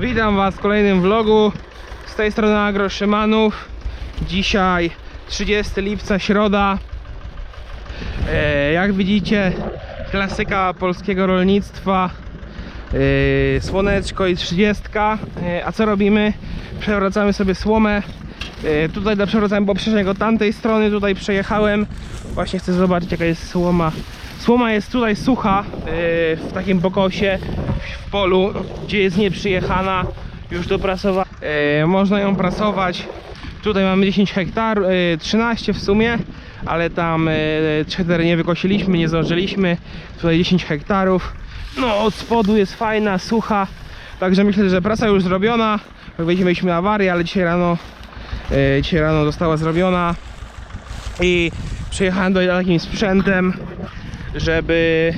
Witam Was w kolejnym vlogu. Z tej strony Agro Szymanów. Dzisiaj 30 lipca, środa. E, jak widzicie, klasyka polskiego rolnictwa. E, słoneczko i 30. E, a co robimy? Przewracamy sobie słomę. Tutaj do przewracania poprzedniego tamtej strony. Tutaj przejechałem. Właśnie chcę zobaczyć jaka jest słoma. Słoma jest tutaj sucha e, w takim pokosie w polu, gdzie jest nieprzyjechana. Już do prasowania. E, można ją prasować. Tutaj mamy 10 hektarów, e, 13 w sumie, ale tam e, 4 nie wykosiliśmy, nie zdążyliśmy. Tutaj 10 hektarów. No od spodu jest fajna, sucha. Także myślę, że praca już zrobiona. Jak wiecie, mieliśmy awarię, ale dzisiaj rano, e, dzisiaj rano została zrobiona. I przyjechałem do takim sprzętem, żeby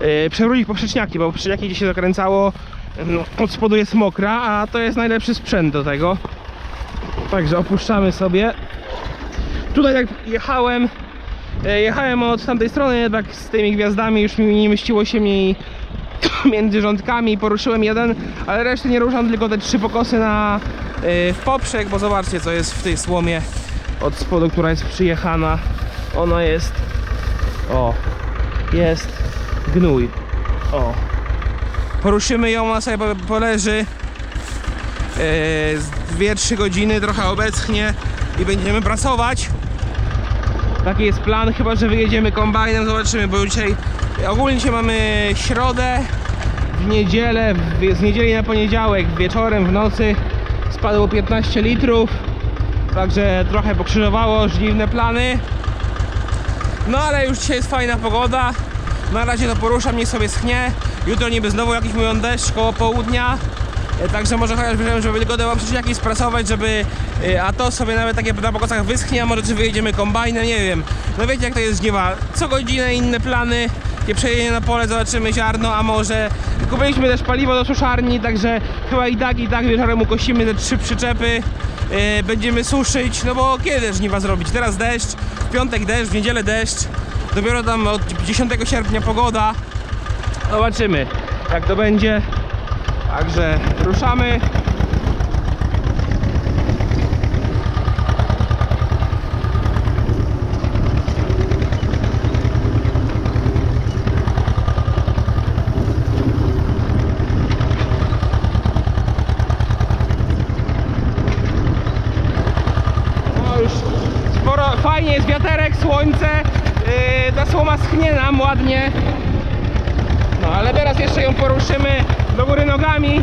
e, przewrócić poprzeczniaki, bo poprzeczniaki gdzie się zakręcało no, od spodu jest mokra, a to jest najlepszy sprzęt do tego. Także opuszczamy sobie. Tutaj jak jechałem, e, jechałem od tamtej strony, tak z tymi gwiazdami już mi nie mieściło się mi między rządkami, poruszyłem jeden, ale reszty nie ruszam, tylko te trzy pokosy na e, w poprzek, bo zobaczcie co jest w tej słomie od spodu, która jest przyjechana. Ona jest, o, jest gnój, o. Poruszymy ją, ona sobie po- poleży e, 2-3 godziny, trochę obeschnie i będziemy prasować. Taki jest plan, chyba że wyjedziemy kombajnem, zobaczymy, bo dzisiaj ogólnie dzisiaj mamy środę, w niedzielę, w, z niedzieli na poniedziałek, wieczorem, w nocy spadło 15 litrów, także trochę pokrzyżowało żniwne plany. No ale już dzisiaj jest fajna pogoda, na razie to poruszam, niech sobie schnie, jutro niby znowu jakiś mówią deszcz koło południa, E, Także może chociaż bierzemy, żeby wygodę mam przecież jakiś sprasować, żeby e, a to sobie nawet takie na pokosach wyschnie, a może czy wyjedziemy kombajnem, nie wiem. No wiecie jak to jest żniwa. Co godzinę inne plany, nie przejedzie na pole, zobaczymy ziarno, a może kupiliśmy też paliwo do suszarni, także chyba i tak i tak wieczorem ukosimy te trzy przyczepy. e, Będziemy suszyć, no bo kiedy żniwa zrobić? Teraz deszcz, w piątek deszcz, w niedzielę deszcz. Dopiero tam od 10 sierpnia pogoda. Zobaczymy jak to będzie. Także ruszamy. No już sporo, fajnie jest wiaterek, słońce, yy, ta słoma schnie nam ładnie. No ale teraz jeszcze ją poruszymy do góry nogami.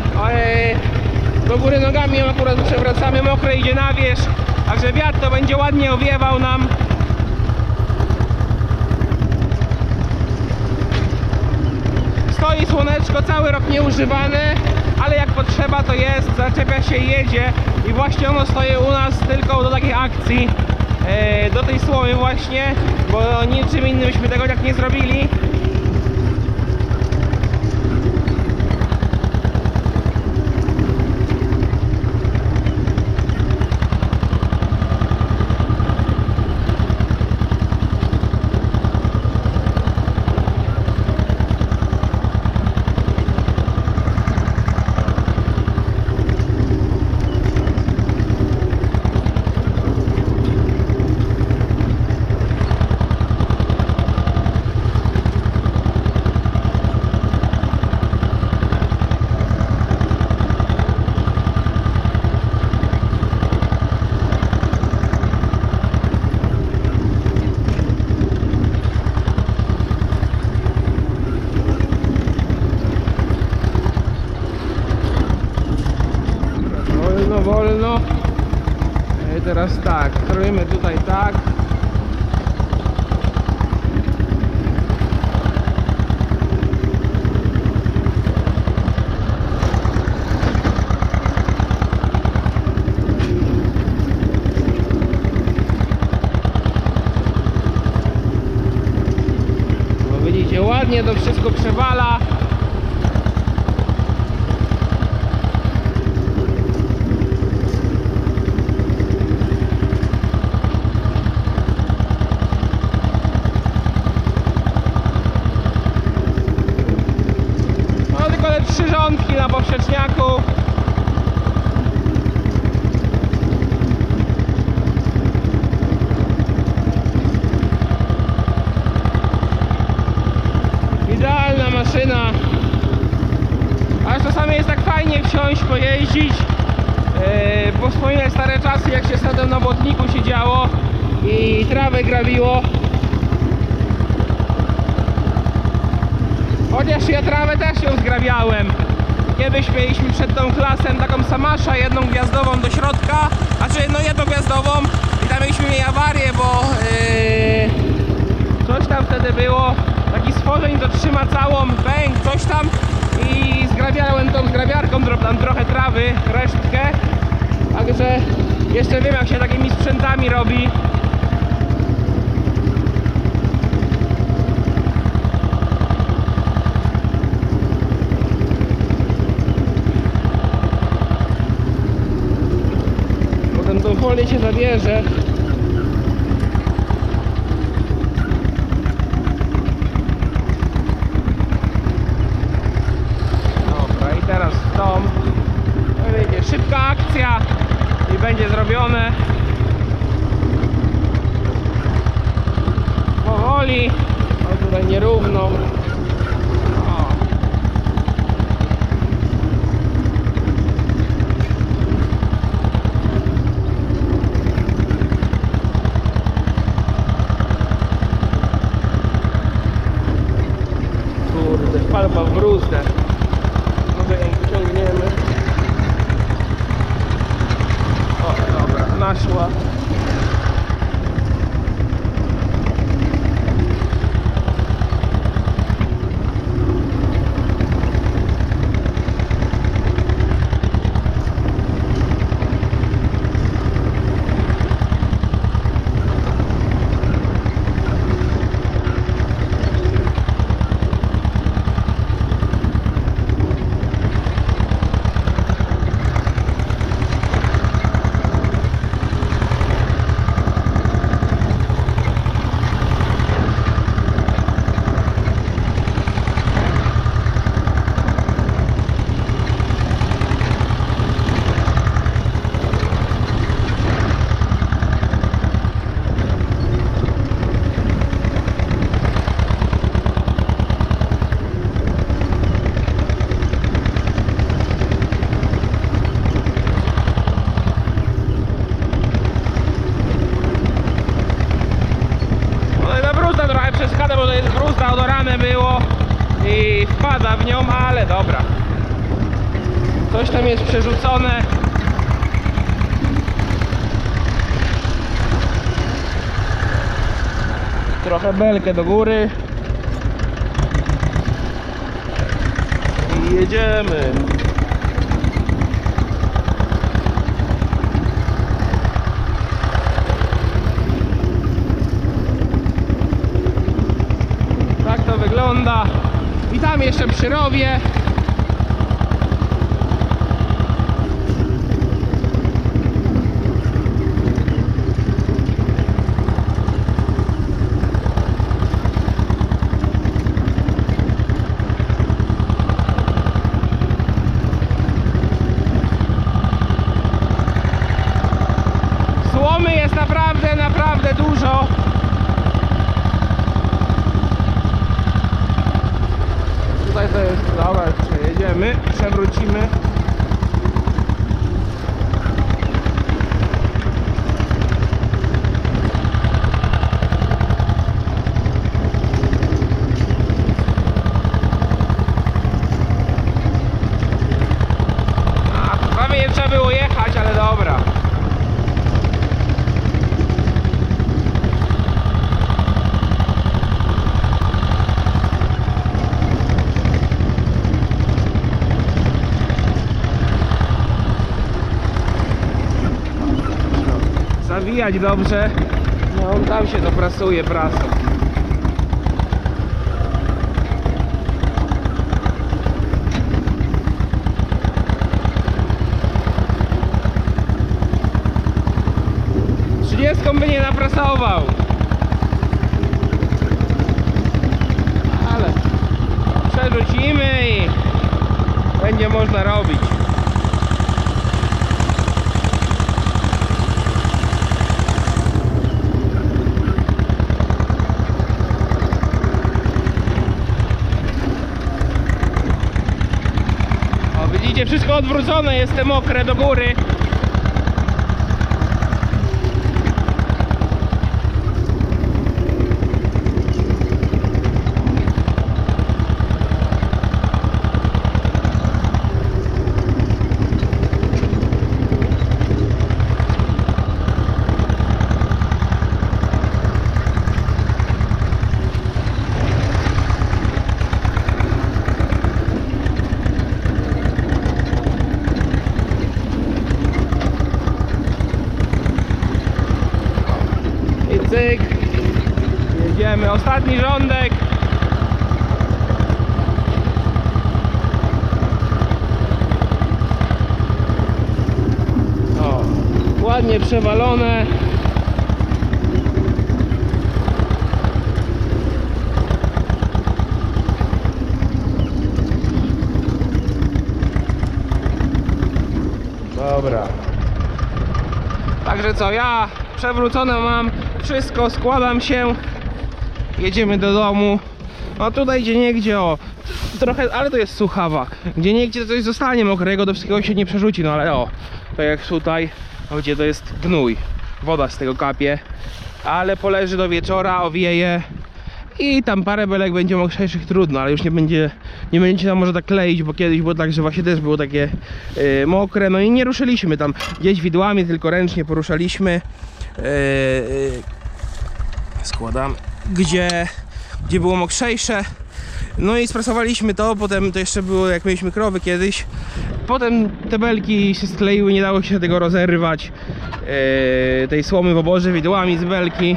Do góry nogami ją akurat przewracamy, mokre idzie na wierzch. Także wiatr to będzie ładnie owiewał nam. Stoi słoneczko, cały rok nieużywane, ale jak potrzeba to jest, zaczepia się jedzie. I właśnie ono stoi u nas tylko do takiej akcji, do tej słomy właśnie, bo niczym innym byśmy tego tak nie zrobili. Wolno. I teraz tak, robimy tutaj tak. do Idealna maszyna. Aż czasami jest tak fajnie wsiąść, pojeździć. Yy, bo wspominam stare czasy, jak się sadem na błotniku siedziało i trawę grabiło. Chociaż ja trawę też ją zgrabiałem. Kiedyś mieliśmy przed tą klasem taką samasza, jedną gwiazdową do środka, znaczy no jedną gwiazdową i tam mieliśmy jej awarię, bo yy, coś tam wtedy było, taki stworzeń, to trzyma całą pęk, coś tam i zgrabiałem tą zgrabiarką, tam trochę trawy, resztkę, także jeszcze wiem jak się takimi sprzętami robi. Potem tą folię się zabierze. Dobra, i teraz w szybka akcja i będzie zrobione. Powoli, o tutaj nierówno. O. Palpa w bruzdę. Może ją wyciągniemy. O, dobra, naszła. No i na bruzda trochę przez chadę, bo to jest bruzda, było i wpada w nią, ale dobra. Coś tam jest przerzucone. Trochę belkę do góry. I jedziemy. Tak to wygląda. I tam jeszcze przy rowie. Słomy jest naprawdę, naprawdę dużo. Tutaj to jest, dobra, przejedziemy, przewrócimy. A, prawie nie trzeba było jechać, ale dobra. Dobrze. No on tam się doprasuje prasą. Trzydziestką by nie naprasował. Ale przerzucimy i będzie można robić. Widzicie, wszystko odwrócone, jestem mokre do góry. I cyk. Jedziemy. Ostatni rządek. O, ładnie przewalone. Dobra. Także co, ja przewrócone mam, wszystko, składam się, jedziemy do domu. No tutaj gdzie niegdzie, o, trochę, ale to jest suchawa. Gdzie niegdzie coś zostanie mokrego, do wszystkiego się nie przerzuci, no ale o, tak jak tutaj, gdzie to jest gnój, woda z tego kapie. Ale poleży do wieczora, owieje i tam parę belek będzie mokrzejszych trudno, ale już nie będzie, nie będzie tam może tak kleić, bo kiedyś było tak, że właśnie też było takie yy, mokre, no i nie ruszyliśmy tam gdzieś widłami, tylko ręcznie poruszaliśmy. Yy, yy, składam, gdzie, gdzie było mokrzejsze. No i sprasowaliśmy to, potem to jeszcze było jak mieliśmy krowy kiedyś. Potem te belki się skleiły, nie dało się tego rozerwać. Yy, tej słomy w oborze widłami z belki.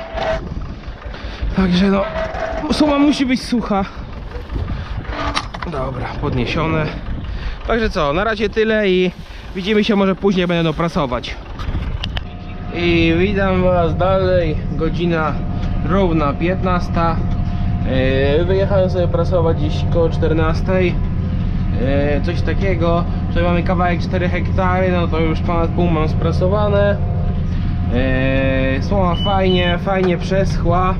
Także no, suma musi być sucha. Dobra, podniesione. Także co, na razie tyle i widzimy się może później będę doprasować. I witam was dalej, godzina równa 15. Yy, Wyjechałem sobie prasować dziś koło 14. Yy, Coś takiego. Tutaj mamy kawałek 4 hektary, no to już ponad pół mam sprasowane. Yy, Słoma fajnie, fajnie przeschła.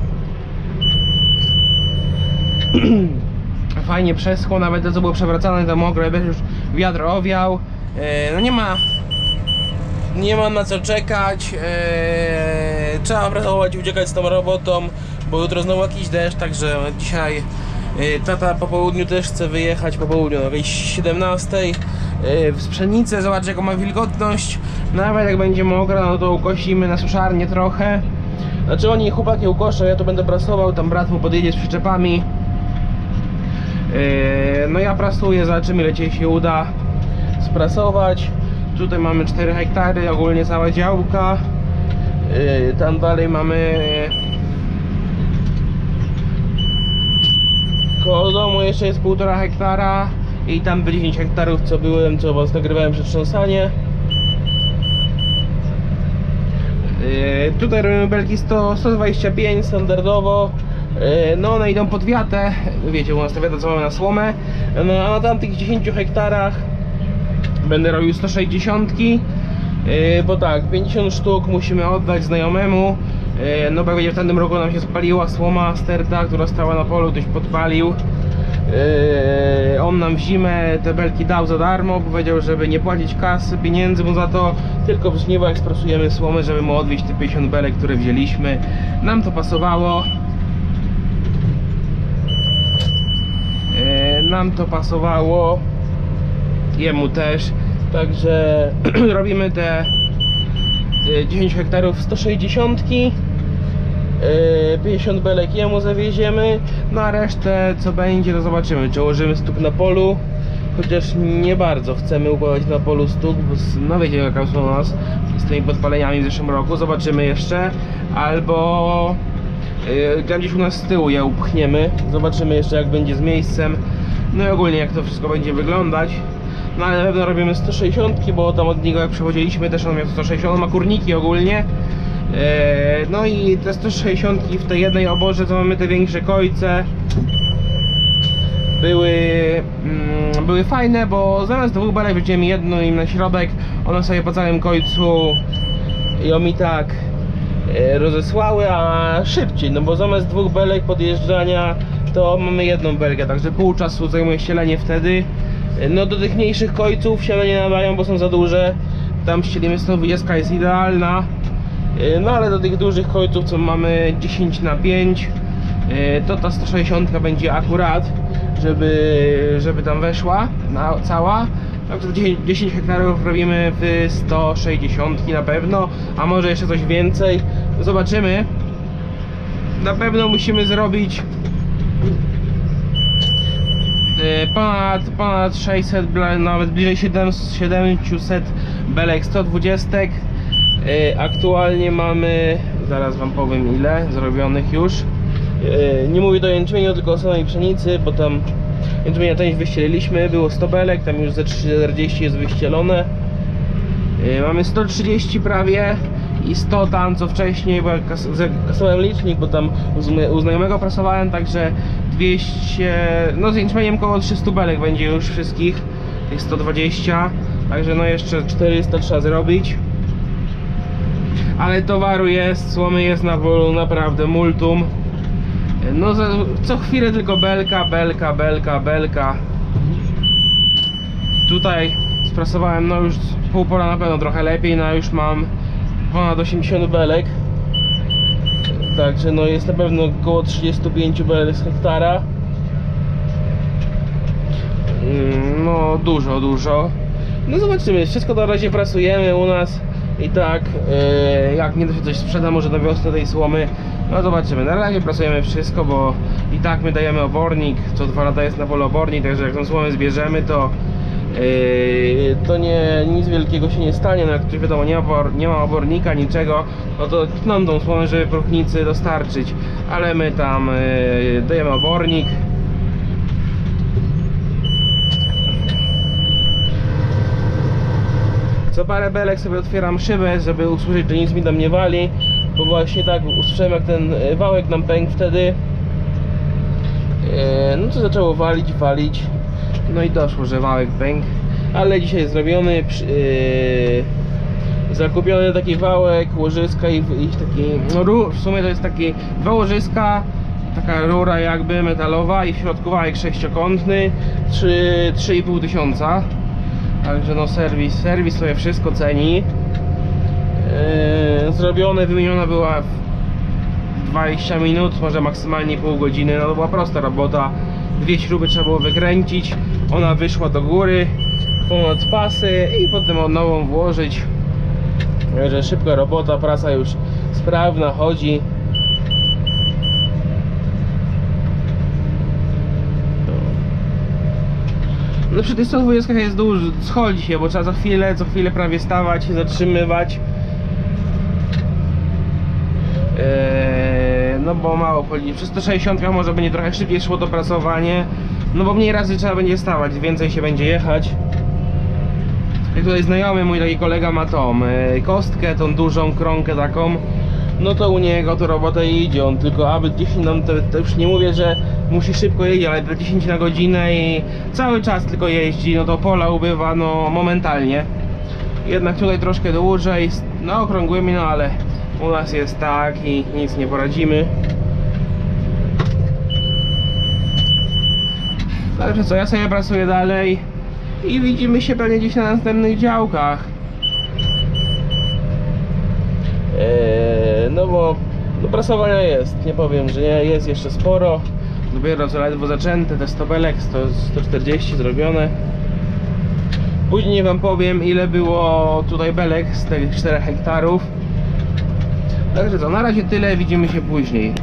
fajnie przeschło, nawet to co było przewracane to mokre, bez już wiatr owiał. E, no nie ma nie ma na co czekać. e, trzeba pracować i uciekać z tą robotą, bo jutro znowu jakiś deszcz, także dzisiaj e, tata po południu też chce wyjechać po południu, o jakiejś 17 e, w pszenicę, zobaczyć jaką ma wilgotność. Nawet jak będzie mokra, no to ukosimy na suszarnię trochę. Znaczy oni chłopaki ukoszą, ja tu będę prasował, tam brat mu podjedzie z przyczepami. Yy, No ja prasuję, zobaczymy ile dzisiaj się uda sprasować. Tutaj mamy 4 hektary, ogólnie cała działka. Tam dalej mamy koło domu jeszcze jest 1,5 hektara i tam byli 10 hektarów co byłem, co was nagrywałem przetrząsanie. Yy, Tutaj robimy belki 100, 125 standardowo. Yy, No one idą pod wiatę, wiecie, u nas ta co mamy na słomę. No a na tamtych 10 hektarach będę robił 160. Yy, Bo tak, 50 sztuk musimy oddać znajomemu. Yy, No wiecie, w tamtym roku nam się spaliła słoma sterta, która stała na polu, ktoś podpalił. Yy, on nam w zimę te belki dał za darmo, powiedział, żeby nie płacić kasy, pieniędzy mu za to, tylko w żniwo ekspresujemy słomę, żeby mu odwieźć te 50 belek, które wzięliśmy. Nam to pasowało. Yy, nam to pasowało. Jemu też. Także robimy te yy, 10 hektarów 160. Yy, 50 belek jemu zawieziemy, no a resztę co będzie to zobaczymy, czy ułożymy stóp na polu, chociaż nie bardzo. Chcemy układać na polu stóp, no wiecie jaka są u nas z tymi podpaleniami w zeszłym roku, zobaczymy jeszcze, albo yy, gdzieś u nas z tyłu je upchniemy, zobaczymy jeszcze jak będzie z miejscem, no i ogólnie jak to wszystko będzie wyglądać. No ale na pewno robimy 160, bo tam od niego jak przechodziliśmy też on miał 160, on ma kurniki ogólnie. Eee, No i te 160 w tej jednej oborze, co mamy te większe kojce były, mm, były fajne, bo zamiast dwóch belek wziąłem jedno im na środek, one sobie po całym końcu ją mi tak e, rozesłały, a szybciej, no bo zamiast dwóch belek podjeżdżania to mamy jedną belkę, także pół czasu zajmuje ścielenie wtedy No do tych mniejszych kojców się nie nadają, bo są za duże. Tam ścielimy 120 jest idealna. E, No ale do tych dużych kojców, co mamy 10 na 5 e, to ta 160 będzie akurat, żeby, żeby tam weszła na, cała. Także 10, 10 hektarów robimy w 160 na pewno, a może jeszcze coś więcej. Zobaczymy. Na pewno musimy zrobić e, ponad, ponad 600, bla- nawet bliżej 700 700 belek 120. E, Aktualnie mamy, zaraz wam powiem ile zrobionych już. E, Nie mówię do jęczmieniu, tylko o samej pszenicy, bo tam jęczmienia część wyścieliliśmy, było 100 belek, tam już ze 40 jest wyścielone. E, Mamy 130 prawie i 100 tam co wcześniej, bo kasowałem licznik, bo tam u zna- u znajomego prasowałem, także 200, no z jęczmieniem koło 300 belek będzie już wszystkich, tych 120, także no jeszcze 400 trzeba zrobić. Ale towaru jest, słomy jest na polu naprawdę multum. No za, co chwilę tylko belka, belka, belka, belka. Tutaj sprasowałem no już pół pola na pewno trochę lepiej, no już mam ponad 80 belek. Także no jest na pewno około 35 belek z hektara. Mm, No dużo, dużo. No zobaczymy, wszystko na razie pracujemy u nas i tak e, jak nie da się coś sprzeda może do wiosny tej słomy, no zobaczymy. Na razie pracujemy wszystko, bo i tak my dajemy obornik, co dwa lata jest na polu obornik, także jak tą słomę zbierzemy to Yy, to nie, nic wielkiego się nie stanie, no jak ktoś wiadomo nie obor, nie ma obornika, niczego, no to tną tą słomę, żeby próchnicy dostarczyć, ale my tam yy, dajemy obornik. Co parę belek sobie otwieram szybę, żeby usłyszeć, że nic mi tam nie wali, bo właśnie tak usłyszałem jak ten yy, wałek nam pękł wtedy. Yy, No to zaczęło walić, walić. No i doszło, że wałek pękł. Ale dzisiaj zrobiony. Yy, zakupiony taki wałek, łożyska i, i taki. No, w sumie to jest taki dwa łożyska, taka rura jakby metalowa i w środku wałek sześciokątny, trzy- 3,5 tysiąca. Także no serwis, serwis sobie wszystko ceni. Yy, zrobione, wymieniona była w 20 minut, może maksymalnie pół godziny. No to była prosta robota. Dwie śruby trzeba było wykręcić. Ona wyszła do góry ponad pasy i potem nową włożyć. Także szybka robota, praca już sprawna, chodzi. No przy tych 120 jest dużo, schodzi się, bo trzeba za chwilę, co chwilę prawie stawać, zatrzymywać. Eee, no bo mało chodzi. Przy 160 może będzie trochę szybciej szło to prasowanie. No bo mniej razy trzeba będzie stawać, więcej się będzie jechać. Jak tutaj znajomy mój taki kolega ma tą e, kostkę, tą dużą krąkę taką. No to u niego to robota idzie, on tylko aby 10 nam to, to już nie mówię, że musi szybko jeździć, ale do 10 na godzinę i cały czas tylko jeździ, no to pola ubywa no momentalnie. Jednak tutaj troszkę dłużej, no okrągłymi, no ale u nas jest tak i nic nie poradzimy. Także co, ja sobie pracuję dalej i widzimy się pewnie gdzieś na następnych działkach. Eee, no bo do prasowania jest, nie powiem, że nie, jest jeszcze sporo. Dopiero co ledwo zaczęte, te 100 belek, 100, 140 zrobione. Później wam powiem ile było tutaj belek z tych 4 hektarów. Także co, na razie tyle, widzimy się później.